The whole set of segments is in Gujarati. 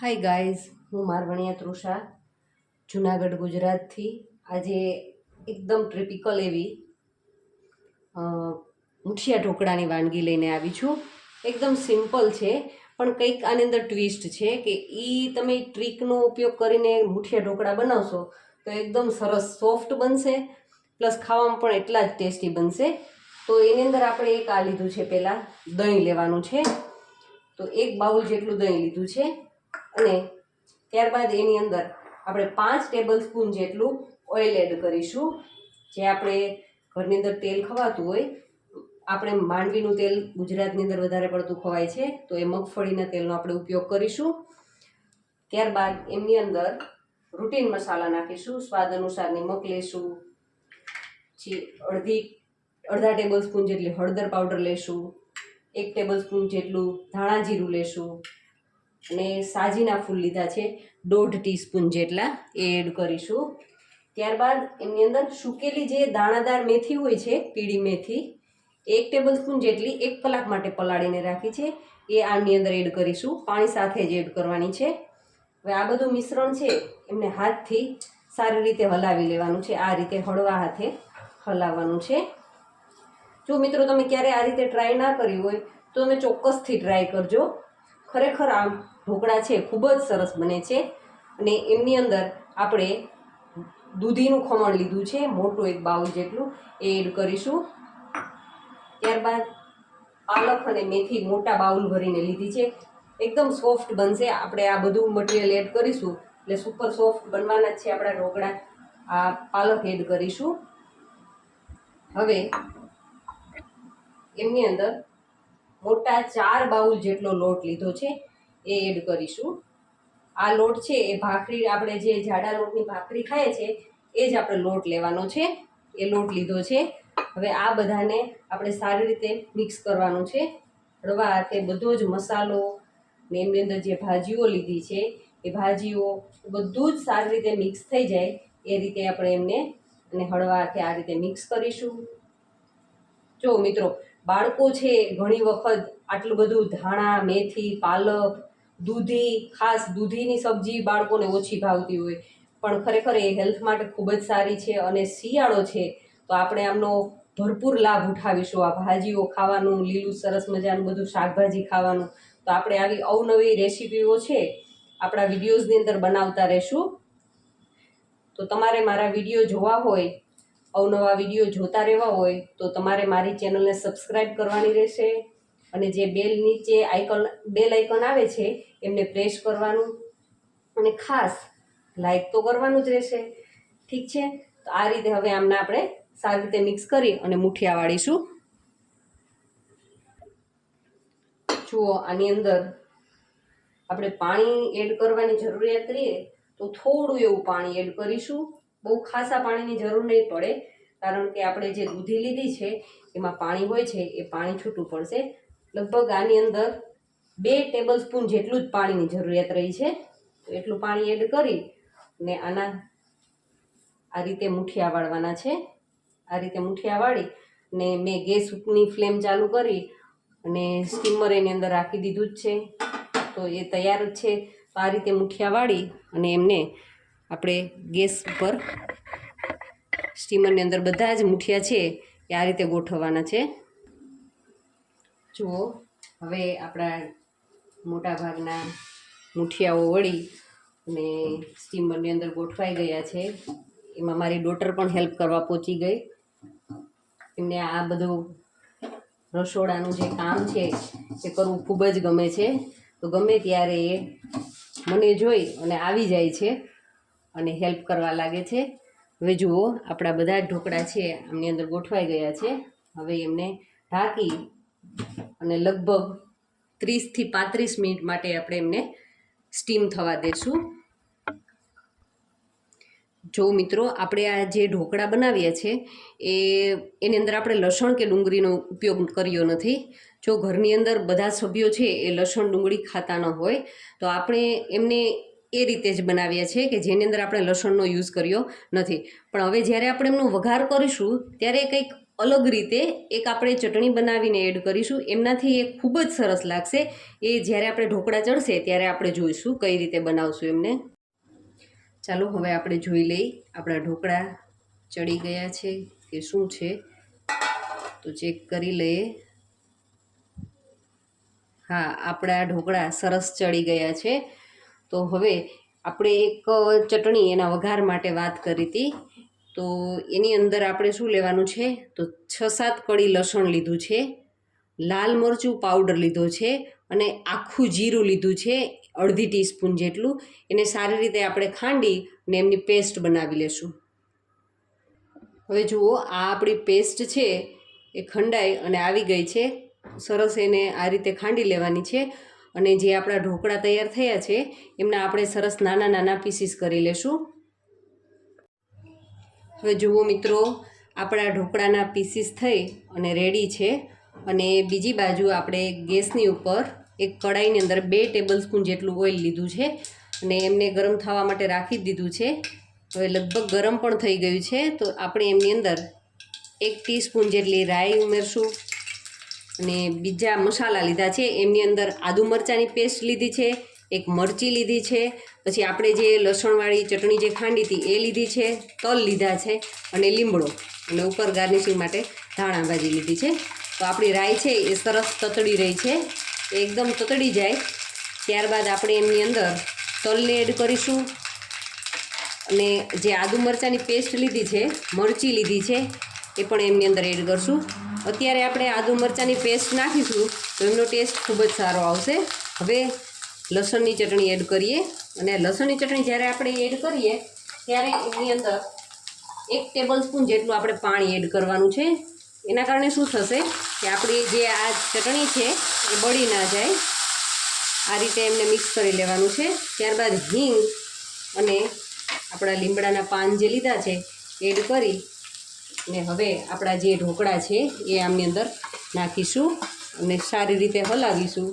હાય ગાઈઝ હું મારવણિયા તૃષા, જુનાગઢ, ગુજરાતથી. આજે એકદમ ટ્રિપિકલ એવી મુઠિયા ઢોકળાની વાનગી લઈને આવી છું. એકદમ સિમ્પલ છે, પણ કંઈક આની અંદર ટ્વિસ્ટ છે કે એ તમે ટ્રીકનો ઉપયોગ કરીને મુઠિયા ઢોકળા બનાવશો તો એકદમ સરસ સોફ્ટ બનશે પ્લસ ખાવામાં પણ એટલા જ ટેસ્ટી બનશે. તો એની અંદર આપણે એક આ લીધું છે પહેલાં, દહીં લેવાનું છે. તો એક બાઉલ જેટલું દહીં લીધું છે. અને ત્યારબાદ એની અંદર આપણે પાંચ ટેબલ સ્પૂન જેટલું ઓઇલ એડ કરીશું. જે આપણે ઘરની અંદર તેલ ખવાતું હોય, આપણે માંડવીનું તેલ ગુજરાતની અંદર વધારે પડતું ખવાય છે, તો એ મગફળીના તેલનો આપણે ઉપયોગ કરીશું. ત્યારબાદ એમની અંદર રૂટીન મસાલા નાખીશું. સ્વાદ અનુસાર નિમક લેશું. પછી અડધી, અડધા ટેબલ સ્પૂન જેટલી હળદર પાવડર લેશું. એક ટેબલ સ્પૂન જેટલું ધાણા જીરું લેશું. અને સાજીના ફૂલ લીધા છે દોઢ ટીસ્પૂન જેટલા એ એડ કરીશું. ત્યારબાદ એમની અંદર સૂકેલી જે દાણાદાર મેથી હોય છે, પીળી મેથી, એક ટેબલ સ્પૂન જેટલી એક કલાક માટે પલાળીને રાખી છે. એ આની અંદર એડ કરીશું. પાણી સાથે જ એડ કરવાની છે. હવે આ બધું મિશ્રણ છે, એમને હાથથી સારી રીતે હલાવી લેવાનું છે. આ રીતે હળવા હાથે હલાવવાનું છે. જો મિત્રો તમે ક્યારે આ રીતે ટ્રાય ના કરી હોય, તો તમે ચોક્કસથી ટ્રાય કરજો. ખરેખર આમ ઢોકળા છે, ખૂબ જ સરસ બને છે. અને એમની અંદર આપણે દૂધીનું ખમણ લીધું છે, મોટું એક બાઉલ જેટલું એ એડ કરીશું. ત્યારબાદ પાલક અને મેથી મોટા બાઉલ ભરીને લીધી છે. એકદમ સોફ્ટ બનશે. આપણે આ બધું મટીરિયલ એડ કરીશું. એટલે સુપર સોફ્ટ બનવાના જ છે આપણા ઢોકળા. આ પાલક એડ કરીશું. હવે એમની અંદર મોટા ચાર બાઉલ જેટલો લોટ લીધો છે, એ એડ કરીશું. આ લોટ છે, એ ભાખરી, આપણે જે જાડા લોટની ભાખરી ખાઈએ છે, એ જ આપણે લોટ લેવાનો છે, એ લોટ લીધો છે. હવે આ બધાને આપણે સારી રીતે મિક્સ કરવાનું છે. હળવા હાથે બધો જ મસાલો ને એમની અંદર જે ભાજીઓ લીધી છે, એ ભાજીઓ બધું જ સારી રીતે મિક્સ થઈ જાય, એ રીતે આપણે એમને અને હળવા હાથે આ રીતે મિક્સ કરીશું. જો મિત્રો, બાળકો છે ઘણી વખત આટલું બધું ધાણા, મેથી, પાલક, દૂધી, ખાસ દૂધીની સબ્જી બાળકોને ઓછી ભાવતી હોય. પણ ખરેખર એ હેલ્થ માટે ખૂબ જ સારી છે અને શિયાળો છે, તો આપણે આમનો ભરપૂર લાભ ઉઠાવીશું. આ ભાજીઓ ખાવાનું, લીલું, સરસ મજાનું બધું શાકભાજી ખાવાનું. તો આપણે આવી અવનવી રેસીપીઓ છે, આપણા વિડીયોઝની અંદર બનાવતા રહેશું. તો તમારે મારા વીડિયો જોવા હોય અવનવા વીડિયો જોતા રહેવા હોય તો તમારે મારી ચેનલને સબસ્ક્રાઈબ કરવાની રહેશે અને જે બેલ નીચે આઇકન, બેલ આઇકન આવે છે, એમને પ્રેસ કરવાનું અને ખાસ લાઈક તો કરવાનું જ રહેશે. ઠીક છે? તો આ રીતે હવે આમને આપણે સારી રીતે મિક્સ કરી અને મુઠિયા વાળીશું. જુઓ, આની અંદર આપણે પાણી એડ કરવાની જરૂરિયાત રહીએ તો થોડું એવું પાણી એડ કરીશું. બહુ ખાસા પાણીની જરૂર નહીં પડે, કારણ કે આપણે જે દૂધી લીધી છે, એમાં પાણી હોય છે, એ પાણી છૂટું પડશે. લગભગ આની અંદર બે ટેબલ સ્પૂન જેટલું જ પાણીની જરૂરિયાત રહી છે. તો એટલું પાણી એડ કરી ને આના આ રીતે મુઠિયા વાળવાના છે. આ રીતે મુઠિયા વાળી ને મેં ગેસની ફ્લેમ ચાલુ કરી અને સ્ટીમર એની અંદર રાખી દીધું જ છે. તો એ તૈયાર જ છે. આ રીતે મુઠિયા વાળી અને એમને આપણે ગેસ ઉપર સ્ટીમરની અંદર બધા જ મુઠિયા છે એ આ રીતે ગોઠવવાના છે. જુઓ, હવે આપણા મોટા ભાગના મુઠિયાઓ વળી અને સ્ટીમરની અંદર ગોઠવાઈ ગયા છે. એમાં મારી ડોટર પણ હેલ્પ કરવા પહોંચી ગઈ. એમને આ બધું રસોડાનું જે કામ છે એ કરવું ખૂબ જ ગમે છે. તો ગમે ત્યારે એ મને જોઈ અને આવી જાય છે. અને હેલ્પ કરવા લાગે છે. હવે જુઓ, આપણા બધા ઢોકળા છે, આમની અંદર ગોઠવાઈ ગયા છે. હવે એમને ઢાંકી અને લગભગ ત્રીસથી પાંત્રીસ મિનિટ માટે આપણે એમને સ્ટીમ થવા દઈશું જો મિત્રો, આપણે આ જે ઢોકળા બનાવ્યા છે, એ એની અંદર આપણે લસણ કે ડુંગળીનો ઉપયોગ કર્યો નથી. જો ઘરની અંદર બધા સભ્યો છે, એ લસણ ડુંગળી ખાતા ન હોય, તો આપણે એમને એ રીતે જ બનાવ્યા છે કે જેની અંદર આપણે લસણનો યુઝ કર્યો નથી. પણ હવે જ્યારે આપણે એમનો વઘાર કરીશું, ત્યારે કંઈક અલગ રીતે એક આપણે ચટણી બનાવીને એડ કરીશું. એમનાથી એ ખૂબ જ સરસ લાગશે. એ જ્યારે આપણે ઢોકળા ચડશે, ત્યારે આપણે જોઈશું કઈ રીતે બનાવશું એમને. ચાલો, હવે આપણે જોઈ લઈ. આપણા ઢોકળા ચડી ગયા છે કે શું છે? તો ચેક કરી લઈએ. હા, આપણા ઢોકળા સરસ ચડી ગયા છે. તો હવે આપણે એક ચટણી એના વઘાર માટે વાત કરી હતી. તો એની અંદર આપણે શું લેવાનું છે? તો છ સાત કળી લસણ લીધું છે, લાલ મરચું પાવડર લીધો છે અને આખું જીરું લીધું છે, અડધી ટીસ્પૂન જેટલું. એને સારી રીતે આપણે ખાંડી અને એમની પેસ્ટ બનાવી લેશું. હવે જુઓ, આ આપણી પેસ્ટ છે, એ ખંડાઈ અને આવી ગઈ છે. સરસ એને આ રીતે ખાંડી લેવાની છે. અને જે આપણા ઢોકળા તૈયાર થયા છે, એમના આપણે સરસ નાના નાના પીસીસ કરી લેશું. હવે જુઓ મિત્રો, આપણા ઢોકળાના પીસીસ થઈ અને રેડી છે. અને બીજી બાજુ આપણે ગેસની ઉપર એક કડાઈની અંદર બે ટેબલ સ્પૂન જેટલું ઓઇલ લીધું છે. અને એમને ગરમ થવા માટે રાખી દીધું છે. હવે લગભગ ગરમ પણ થઈ ગયું છે, તો આપણે એમની અંદર એક ટીસ્પૂન જેટલી રાઈ ઉમેરશું. અને બીજા મસાલા લીધા છે. એમની અંદર આદુ મરચાંની પેસ્ટ લીધી છે, એક મરચી લીધી છે, પછી આપણે જે લસણવાળી ચટણી જે ખાંડી હતી એ લીધી છે, તલ લીધા છે અને લીમડો અને ઉપર ગાર્નિશિંગ માટે ધાણા ભાજી લીધી છે. તો આપણી રાઈ છે એ સરસ તતડી રહી છે. એકદમ તતડી જાય. ત્યારબાદ આપણે એમની અંદર તલને એડ કરીશું. અને જે આદુ મરચાંની પેસ્ટ લીધી છે, મરચી લીધી છે, એ પણ એમની અંદર એડ કરશું. અત્યારે આપણે આદુ મરચાંની પેસ્ટ નાખીશું તો એમનો ટેસ્ટ ખૂબ જ સારો આવશે. હવે લસણની ચટણી એડ કરીએ અને લસણની ચટણી જ્યારે આપણે એડ કરીએ ત્યારે એની અંદર એક ટેબલ સ્પૂન જેટલું આપણે પાણી એડ કરવાનું છે. એના કારણે શું થશે કે આપણી જે આ ચટણી છે એ બળી ના જાય. આ રીતે એમને મિક્સ કરી લેવાનું છે. ત્યારબાદ હિંગ અને આપણા લીમડાના પાન જે લીધા છે એડ કરી ને હવે આપણા જે ઢોકળા છે એ આમની અંદર નાખીશું અને સારી રીતે હલાવીશું.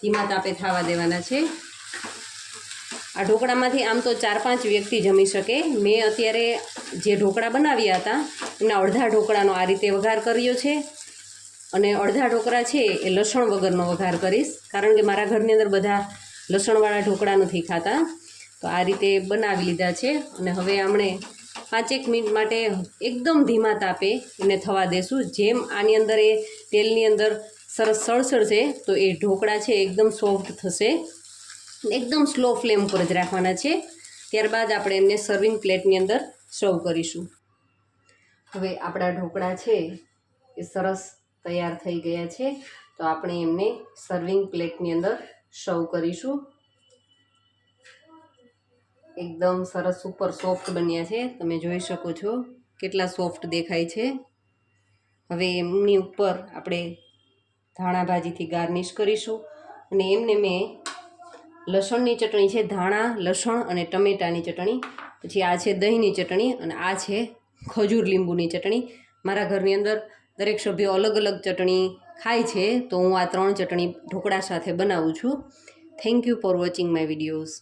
ધીમા તાપે થવા દેવાના છે. આ ઢોકળામાંથી આમ તો ચાર પાંચ વ્યક્તિ જમી શકે. મેં અત્યારે જે ઢોકળા બનાવ્યા હતા એમના અડધા ઢોકળાનો આ રીતે વઘાર કર્યો છે. અને અડધા ઢોકળા છે એ લસણ વગરનો વઘાર કરીશ, કારણ કે મારા ઘરની અંદર બધા લસણવાળા ઢોકળા નથી ખાતા. તો આ રીતે બનાવી લીધા છે. અને હવે આપણે પાંચેક મિનિટ માટે એકદમ ધીમા તાપે એને થવા દેશું. જેમ આની અંદર એ તેલની અંદર સરસ સળસળશે તો એ ઢોકળા છે એકદમ સોફ્ટ થશે. એકદમ સ્લો ફ્લેમ પર જ રાખવાના છે. ત્યારબાદ આપણે એમને સર્વિંગ પ્લેટની અંદર સર્વ કરીશું. હવે આપણા ઢોકળા છે, એ સરસ તૈયાર થઈ ગયા છે, તો આપણે એમને સર્વિંગ પ્લેટની અંદર સર્વ કરીશું. એકદમ સરસ સુપર સોફ્ટ બન્યા છે. તમે જોઈ શકો છો કેટલા સોફ્ટ દેખાય છે. હવે એમની ઉપર આપણે ધાણા ભાજીથી ગાર્નિશ કરીશું. અને એમને મેં લસણની ચટણી છે, ધાણા, લસણ અને ટમેટાની ચટણી, પછી આ છે દહીંની ચટણી અને આ છે ખજૂર લીંબુની ચટણી. મારા ઘરની અંદર દરેક સભ્યો અલગ અલગ ચટણી ખાય છે, તો હું આ ત્રણ ચટણી ઢોકળા સાથે બનાવું છું. Thank you for watching my videos